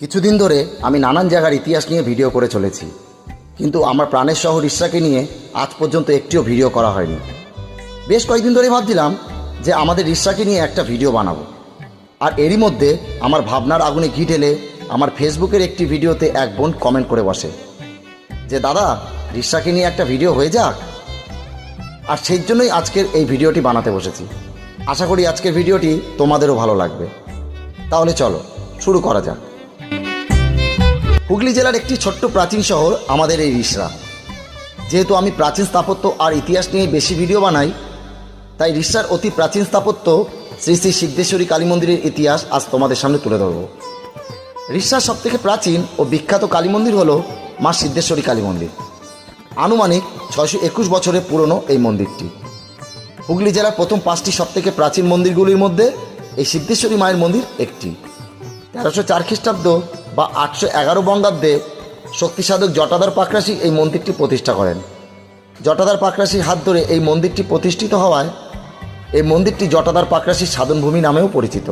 কিছুদিন ধরে আমি নানান জায়গার ইতিহাস নিয়ে ভিডিও করে চলেছি। কিন্তু আমার প্রাণের শহর ইশরাকে নিয়ে আজ পর্যন্ত একটিও ভিডিও করা হয়নি। বেশ কয়েকদিন ধরে ভাবছিলাম যে আমাদের ইশরাকে নিয়ে একটা ভিডিও বানাবো। আর এরই মধ্যে আমার ভাবনার আগুনে ঘি ঢেলে আমার ফেসবুকের একটি ভিডিওতে এক বোন কমেন্ট করে বসে যে, দাদা রিক্সাকে নিয়ে একটা ভিডিও হয়ে যাক? আর সেই জন্যই আজকের এই ভিডিওটি বানাতে বসেছি। আশা করি আজকের ভিডিওটি তোমাদেরও ভালো লাগবে। তাহলে চলো, শুরু করা যাক। হুগলি জেলার একটি ছোট্ট প্রাচীন শহর আমাদের এই রিসরা। যেহেতু আমি প্রাচীন স্থাপত্য আর ইতিহাস নিয়ে বেশি ভিডিও বানাই, তাই রিসরার অতি প্রাচীন স্থাপত্য শ্রী শ্রী সিদ্ধেশ্বরী কালী মন্দিরের ইতিহাস আজ তোমাদের সামনে তুলে ধরব। রিসরার সবথেকে প্রাচীন ও বিখ্যাত কালী মন্দির হল মা সিদ্ধেশ্বরী কালী মন্দির। আনুমানিক ছয়শো একুশ বছরের পুরনো এই মন্দিরটি। হুগলি জেলার প্রথম পাঁচটি সবথেকে প্রাচীন মন্দিরগুলির মধ্যে এই সিদ্ধেশ্বরী মায়ের মন্দির একটি। তেরোশো চার খ্রিস্টাব্দ বা আটশো এগারো বঙ্গাব্দে শক্তিসাধক জটাদার পাকরাশি এই মন্দিরটি প্রতিষ্ঠা করেন। জটাদার পাকরাশির হাত ধরে এই মন্দিরটি প্রতিষ্ঠিত হওয়ায় এই মন্দিরটি জটাদার পাকরাশির সাধনভূমি নামেও পরিচিত।